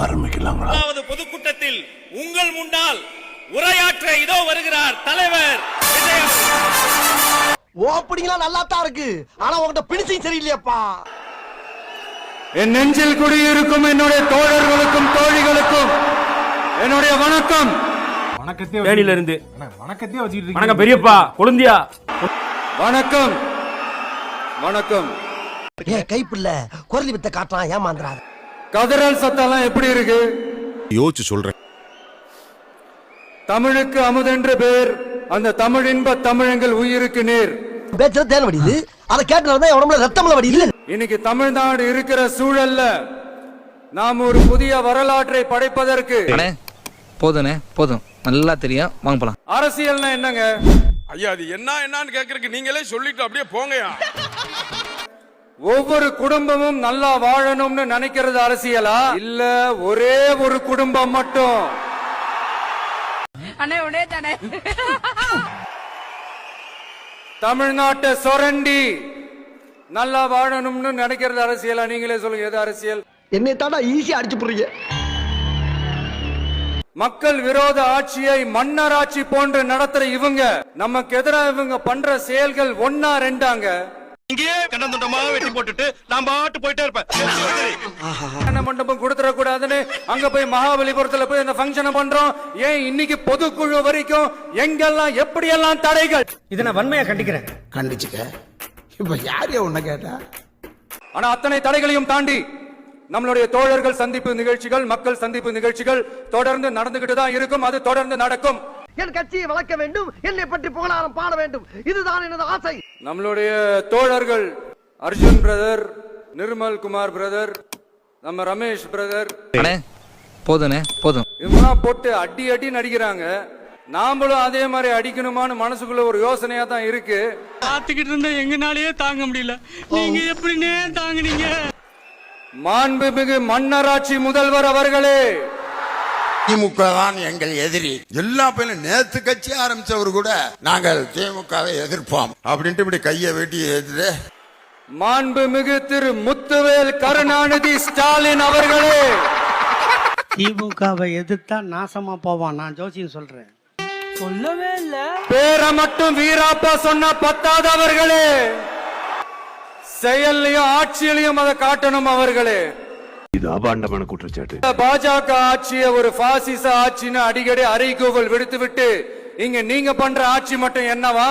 ஆரம்பிக்கலாங்களா பொதுக்கூட்டத்தில் உங்கள் முன்னால் உரையாற்ற இதோ வருகிறார் தலைவர். ஓப்பனிங்லாம் நல்லா தான் இருக்கு. ஆனா உங்ககிட்ட பிடிச்சும் சரியில்லையாப்பா. என் நெஞ்சில் குடியிருக்கும் என்னுடைய தோழர்களுக்கும் தோழிகளுக்கும் என்னுடைய வணக்கம். வணக்கத்தையே தேனியில இருந்து அண்ணா, வணக்கத்தையே வச்சுக்கிட்டு வணக்கம். பெரியப்பா கொழுந்தியா. வணக்கம். வணக்கம். ஏன் கைப்புள்ள குரலி வித்த காட்டுறான் ஏமாந்துறாரு கதறல் சத்தம்லாம் எப்படி இருக்கு? யோசிச்சு சொல்றேன். தமிழுக்கு அமுதென்று பேர் அந்த தமிழ் இன்ப தமிழங்கள் உயிருக்கு நேர். பேச்சுல தேன் வடியுது அதை கேட்டுதான் என் உடம்புல ரத்தம்ல வடியுது இன்னைக்கு தமிழ்நாடு இருக்கிற சூழல்ல நாம் ஒரு புதிய வரலாற்றை படைப்பதற்கு அண்ணே போதுண்ணே போதும். நல்லா தெரியும். வாங்க போலாம். அரசியல்னா என்னங்க? ஐயா அது என்ன என்னன்னு கேக்குறதுக்கு நீங்களே சொல்லிட்டு அப்படியே போங்கயா ஒவ்வொரு குடும்பமும் நல்லா வாழணும்னு நினைக்கிறது அரசியலா? இல்ல ஒரே ஒரு குடும்பம் மட்டும்? அண்ணே உடனே தானே. தமிழ்நாட்டை சொரண்டி நல்லா வாழணும்னு நினைக்கிறது அரசியலா? நீங்களே சொல்லுங்க எது அரசியல்? என்னை தாண்டா ஈஸியா அடிச்சு போடுறீங்க. மக்கள் விரோத ஆட்சியை மன்னராட்சி போன்று நடத்துற இவங்க நமக்கு எதிராக இவங்க பண்ற செயல்கள் ஒன்னா ரெண்டாங்க. இங்கேயே கண்டந்துண்டமா வெட்டி போட்டுட்டு நான் பாட்டு போயிட்டே இருப்பேன். மண்டபம் கொடுத்துட கூடாதுன்னு அங்க போய் மகாபலிபுரத்துல போய் அந்த ஃபங்க்ஷனை பண்றோம். ஏன் இன்னைக்கு பொதுக்குழு வரைக்கும் எங்கெல்லாம் எப்படியெல்லாம் தடைகள்? இதை நான் வன்மையா கண்டிக்கிறேன். கண்டிச்சுக்க. இப்ப யார் உன்ன கேட்டா? ஆனா அத்தனை தடைகளையும் தாண்டி நம்மளுடைய தோழர்கள் சந்திப்பு நிகழ்ச்சிகள் மக்கள் சந்திப்பு நிகழ்ச்சிகள் தொடர்ந்து நடந்துகிட்டு தான் இருக்கும். அது தொடர்ந்து நடக்கும். என் கட்சியை வளர்க்க வேண்டும். என்னை பற்றி புகழாரம் பாட வேண்டும். இதுதான் எனது ஆசை. நம்மளுடைய தோழர்கள் அர்ஜுன் பிரதர் நிர்மல் குமார் பிரதர் நம்ம ரமேஷ் பிரதர். அண்ணே போதுண்ணே போதும். இவங்கெல்லாம் போட்டு அடி அடி நடிக்கிறாங்க. நாமளும் அதே மாதிரி அடிக்கணுமான்னு மனசுக்குள்ள ஒரு யோசனையா தான் இருக்கு. பார்த்துக்கிட்டு இருந்தா எங்கனாலயே தாங்க முடியல. நீங்க எப்படின்னே தாங்குனீங்க? மாண்புமிகு மன்னராட்சி முதல்வர் அவர்களே திமுக தான் எங்கள் எதிரி. எல்லா பேரும் நேத்து கட்சி ஆரம்பிச்சவர் கூட நாங்கள் திமுகவை எதிர்ப்போம். அப்படின்ட்டு இப்படி கையை வெட்டி எதிர்த்து மாண்புமிகு திரு முத்துவேல் கருணாநிதி ஸ்டாலின் அவர்களே. திமுகவை எதிர்த்தா நாசமா போவான். நான் ஜோசியம் சொல்றேன். சொல்லவே இல்ல. பேரை மட்டும் வீராப்பா சொன்ன பத்தாதவர்களே செயல்லையும் ஆட்சியிலையும் அதை காட்டணும் அவர்களே. இது அபாண்டமான குற்றச்சாட்டு. பாஜக ஆட்சியை ஒரு பாசிச ஆட்சின்னு அடிக்கடி அறைகூவல் விடுத்து விட்டு இங்க நீங்க பண்ற ஆட்சி மட்டும் என்னவா?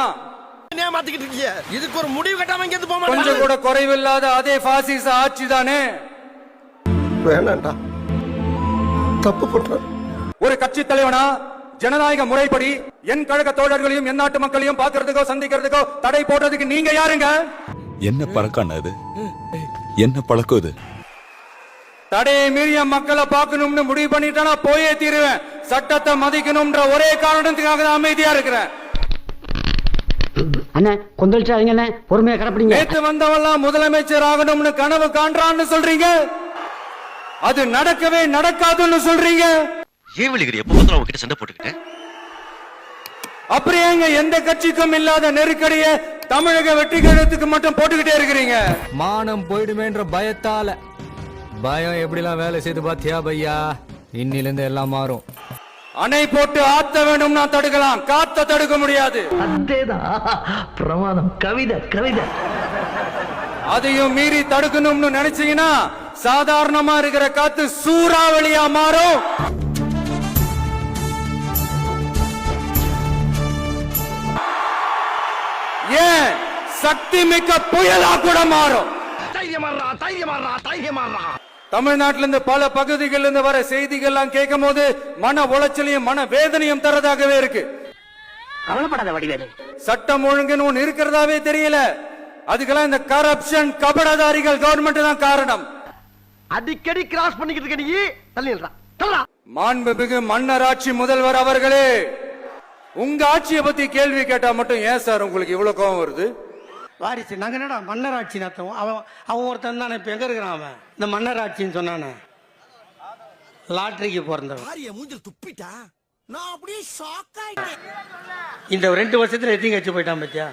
ஏமாத்திக்கிட்டு இருக்கீங்க? இதுக்கு ஒரு முடிவு கட்டாம இங்க போக கொஞ்சம் கூட குறைவில்லாத அதே பாசிச ஆட்சி தானே? வேணாண்டா. தப்பு பண்ற ஒரு கட்சி தலைவனா ஜனநாயக முறைப்படி என் கழக தோழர்களையும் என் நாட்டு மக்களையும் பாக்குறதுக்கோ சந்திக்கிறதுக்கோ தடை போடுறதுக்கு நீங்க யாருங்க? என்ன பழக்கம் அது என்ன பழக்கம் இது? தடையை மீறிய மக்களை பார்க்கணும்னு முடிவு பண்ணிட்டா போயே தீருவேன். சட்டத்தை மதிக்கணும்ன்ற ஒரே காரணத்துக்காக தான் அமைதியா இருக்கிறேன். அண்ணே கொந்தளிச்சாதீங்க பொறுமையா கடப்பிடிங்க. நேத்து வந்தவெல்லாம் முதலமைச்சர் ஆகணும்னு கனவு காண்றான்னு சொல்றீங்க? அது நடக்கவே நடக்காதுன்னு சொல்றீங்க? அப்புறம் ஏங்க எந்த கட்சிக்கும் இல்லாத நெருக்கடிய தமிழக வெற்றி கழகத்துக்கு மட்டும் போட்டுக்கிட்டே இருக்கிறீங்க? மானம் போயிடுமேன்ற பயத்தால பயம் எப்படிலாம் வேலை செய்து பாத்தியா பையா? இன்னில இருந்து எல்லாம் மாறும். அணை போட்டு ஆத்த வேணும்னா தடுக்கலாம். காத்த தடுக்க முடியாது. பிரமாதம். கவிதை கவிதை. அதையும் மீறி தடுக்கணும்னு நினைச்சீங்கன்னா சாதாரணமா இருக்கிற காத்து சூறாவளியா மாறும். ஏன்? சக்தி மிக்க புயலா கூட மாறும். தைரியமாறா தைரியமாறா தைரியமாறா தமிழ்நாட்டில இருந்து பல பகுதிகளில் இருந்து வர செய்திகள்லாம் கேட்கும் போது மன உளைச்சலையும் மன வேதனையும் தரதாகவே இருக்கு. கவலைப்படாத வடிவேலு. சட்டம் ஒழுங்குன்னு ஒண்ணு இருக்கிறதாவே தெரியல. அதுக்கெல்லாம் இந்த கரப்ஷன் கபடதாரிகள் கவர்மெண்ட் தான் காரணம். அடிக்கடி கிராஸ் பண்ணிக்கிட்டு இருக்க நீ தள்ளா மாண்புமிகு மன்னராட்சி முதல்வர் அவர்களே உங்க ஆட்சியை பத்தி கேள்வி கேட்டா மட்டும் ஏன் சார் உங்களுக்கு இவ்வளவு கோவம் வருது? வாரிசு நாங்க என்னடா மன்னராட்சி நடத்துவோம் அவன் அவன் ஒருத்தன் தானே இப்ப எங்க இருக்கிறான் அவன்? இந்த மன்னராட்சின்னு சொன்னானே. லாட்டரிக்கு பிறந்தவன். மூஞ்சில் துப்பிட்டா? நான் அப்படியே ஷாக் ஆயிட்டேன். இந்த ரெண்டு வருஷத்துல எத்தையும் கட்சி போயிட்டான் பத்தியா?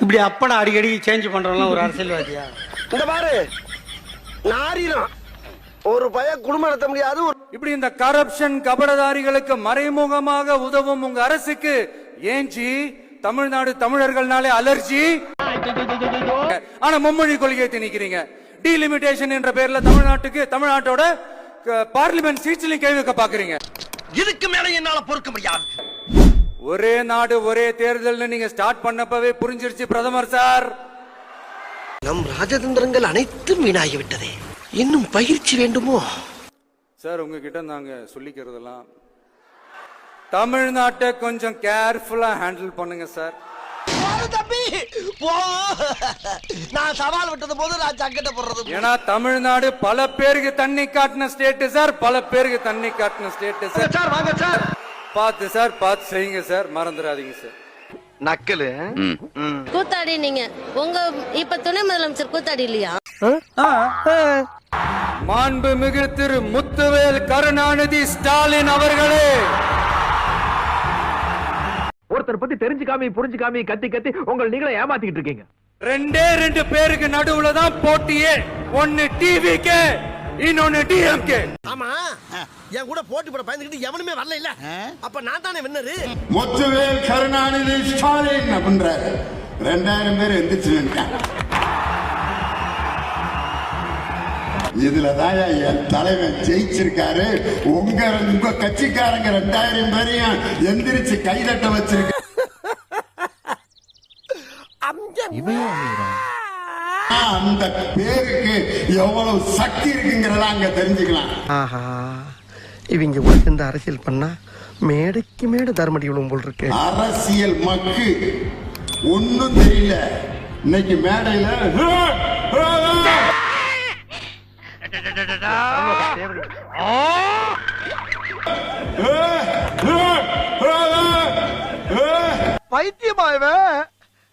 இப்படி அப்பனை அடிக்கடி சேஞ்ச் பண்றவங்களாம் ஒரு அரசியல்வாதியா? இந்த பாரு. நாரினம் ஒரு பையன் குடும்பம் நடத்த முடியாது இப்படி இந்த கரப்ஷன் கபடதாரிகளுக்கு மறைமுகமாக உதவும் உங்க அரசுக்கு ஏஞ்சி தமிழ்நாடு தமிழர்கள்னாலே அலர்ஜி. ஆனா மும்மொழி கொள்கையை திணிக்கிறீங்க. டீலிமிட்டேஷன் என்ற பேர்ல தமிழ்நாட்டுக்கு தமிழ்நாட்டோட பார்லிமெண்ட் சீட்ஸ்லயும் கை வைக்க பாக்குறீங்க. இதுக்கு மேல என்னால பொறுக்க முடியாது. ஒரே நாடு ஒரே தேர்தல்னு நீங்க ஸ்டார்ட் பண்ணப்பவே புரிஞ்சிருச்சு பிரதமர் சார். நம் ராஜதந்திரங்கள் அனைத்தும் வீணாகி விட்டதே இன்னும் பயிற்சி வேண்டுமோ? சார் உங்ககிட்ட நாங்க சொல்லிக்கிறதெல்லாம் தமிழ்நாட்டை கொஞ்சம் கேர்ஃபுல்லா ஹேண்டில் பண்ணுங்க சார் தம்பி! போ! நான் சவால் விட்டது போது நான் சங்கட்ட போடுறது ஏன்னா தமிழ்நாடு பல பேருக்கு தண்ணி காட்டின ஸ்டேட் சார் பல பேருக்கு தண்ணி காட்டின ஸ்டேட் சார் சார் வாங்க சார் பார்த்து சார் பார்த்து செய்யுங்க சார் மறந்துடாதீங்க சார் நக்கலு. கூத்தாடி நீங்க. உங்க இப்ப துணை முதலமைச்சர் கூத்தாடி இல்லையா? மாண்புமிகு திரு முத்துவேல் கருணாநிதி ஸ்டாலின் அவர்களே! ஒருத்தர் பத்தி தெரிஞ்சுக்காம புரிஞ்சுக்காம கத்தி கத்தி உங்களை நீங்களே ஏமாத்திக்கிட்டு இருக்கீங்க. ரெண்டே ரெண்டு பேருக்கு நடுவுல தான் போட்டியே. ஒன்னு டிவிக்கு இன்னொன்னு டிஎம்கே ஆமா. என் கூட போட்டி போட பயந்துக்கிட்டு எவனுமே வரல இல்ல அப்ப நான் தானே வின்னரு முத்துவேல் கருணாநிதி ஸ்டாலின் அப்படின்றாரு. ரெண்டாயிரம் பேர் எந்திரிச்சு நின்னுட்டாங்க. இதுலதான் என் தலைவன் ஜெயிச்சிருக்காரு. உங்க உங்க கட்சிக்காரங்க ரெண்டாயிரம் பேரையும் எந்திரிச்சு கைதட்ட வச்சிருக்க அந்த பேருக்கு எவ்வளவு சக்தி இருக்குங்கிறத அங்க தெரிஞ்சுக்கலாம். ஆஹா. இவங்க கூட இந்த அரசியல் பண்ணா மேடைக்கு மேடை தர்மடி விழும் போல் இருக்கு. அரசியல் மக்கு. ஒண்ணும் தெரியல. இன்னைக்கு மேடையில பைத்தியமா இவன்?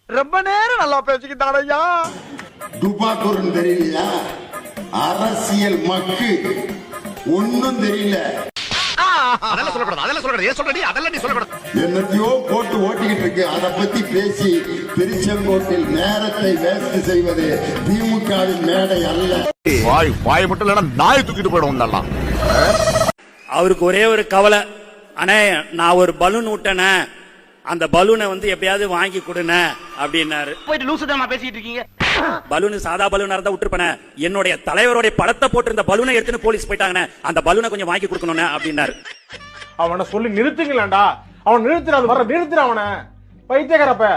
ரொம்ப நேரம் நல்லா பேசிக்கிட்டான் ஐயா. துபாக்கூர்னு தெரியலையா? அரசியல் மக்கு. ஒண்ணும் தெரியல. அதெல்லாம் சொல்லக்கூடாது அதெல்லாம் சொல்லக்கூடாது. ஏன் சொல்றடி? அதெல்லாம் நீ சொல்லக்கூடாது. என்னத்தையோ போட்டு ஓட்டிக்கிட்டு இருக்கு. அதை பத்தி பேசி திருச்செங்கோட்டில் நேரத்தை வேஸ்ட் செய்வது திமுகவின் மேடை அல்ல. வாய் வாய் மட்டும் இல்லைன்னா நாய் தூக்கிட்டு போயிடும் நல்லா அவருக்கு ஒரே ஒரு கவலை. அண்ணே நான் ஒரு பலூன் விட்டேனே அந்த பலூனை வந்து எப்படியாவது வாங்கி கொடுனே அப்படின்னாரு. போயிட்டு லூசுதமா பேசிட்டு இருக்கீங்க. பலூன் சாதா பலூனா இருந்தா விட்டுருப்பேனே. என்னுடைய தலைவருடைய படத்தை போட்டிருந்த பலூனை எடுத்துன்னு போலீஸ் போயிட்டாங்கண்ணே அந்த பலூனை கொஞ்சம் வாங்கி கொடுக்கணும்னே அப்படின்னாரு. அவனை சொல்லி நிறுத்துங்களேன்டா. அவன் நிறுத்துறாது வர நிறுத்துற அவனை. பைத்தியக்காரப்ப.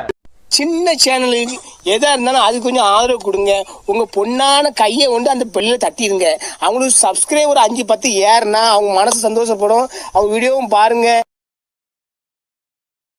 சின்ன சேனலுக்கு எதா இருந்தாலும் அது கொஞ்சம் ஆதரவு கொடுங்க. உங்க பொண்ணான கையை கொண்டு அந்த பெல்லில தட்டிடுங்க. அவங்களுக்கு சப்ஸ்கிரைபர் அஞ்சு பத்து ஏறுனா அவங்க மனசு சந்தோஷப்படும். அவங்க வீடியோவும் பாருங்க.